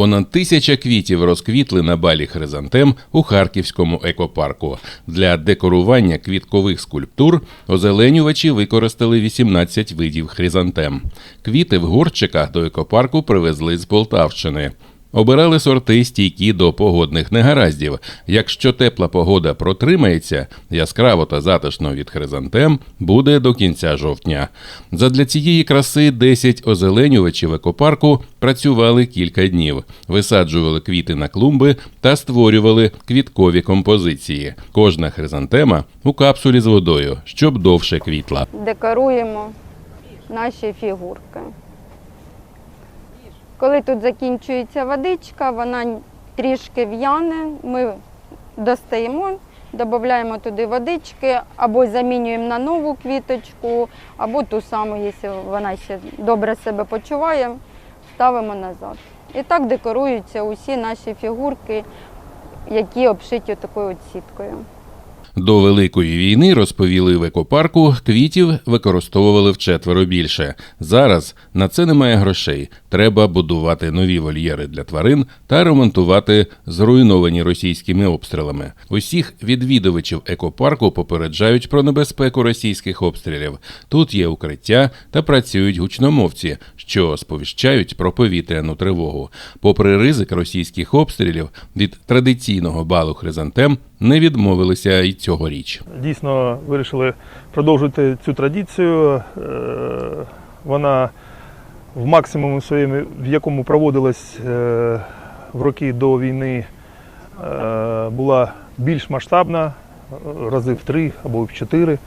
Понад тисяча квітів розквітли на балі хризантем у Харківському екопарку. Для декорування квіткових скульптур озеленювачі використали 18 видів хризантем. Квіти в горщиках до екопарку привезли з Полтавщини. Обирали сорти стійкі до погодних негараздів. Якщо тепла погода протримається, яскраво та затишно від хризантем буде до кінця жовтня. Задля цієї краси 10 озеленювачів екопарку працювали кілька днів, висаджували квіти на клумби та створювали квіткові композиції. Кожна хризантема у капсулі з водою, щоб довше квітла. декоруємо наші фігурки. Коли тут закінчується водичка, вона трішки в'яне, ми достаємо, додаємо туди водички, або замінюємо на нову квіточку, або ту саму, якщо вона ще добре себе почуває, ставимо назад. І так декоруються усі наші фігурки, які обшиті такою сіткою. До Великої війни розповіли в екопарку, квітів використовували вчетверо більше. Зараз на це немає грошей. Треба будувати нові вольєри для тварин та ремонтувати зруйновані російськими обстрілами. Усіх відвідувачів екопарку попереджають про небезпеку російських обстрілів. Тут є укриття та працюють гучномовці, що сповіщають про повітряну тривогу. Попри ризик російських обстрілів, від традиційного балу хризантем не відмовилися й цьогоріч. Дійсно вирішили продовжити цю традицію. Е, Вона в максимумі своєму, в якому проводилась е, в роки до війни, е, була більш масштабна, рази в три або в чотири.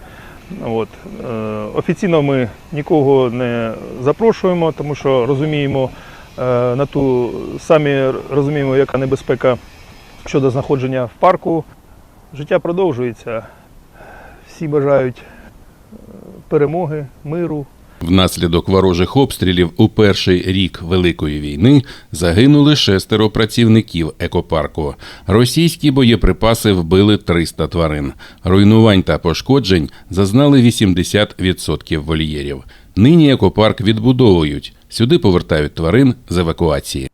От. Е, Офіційно ми нікого не запрошуємо, тому що розуміємо на ту самі розуміємо, яка небезпека щодо знаходження в парку. Життя продовжується. Всі бажають перемоги, миру. Внаслідок ворожих обстрілів у перший рік Великої війни загинули шестеро працівників екопарку. Російські боєприпаси вбили 300 тварин. Руйнувань та пошкоджень зазнали 80% вольєрів. Нині екопарк відбудовують. Сюди повертають тварин з евакуації.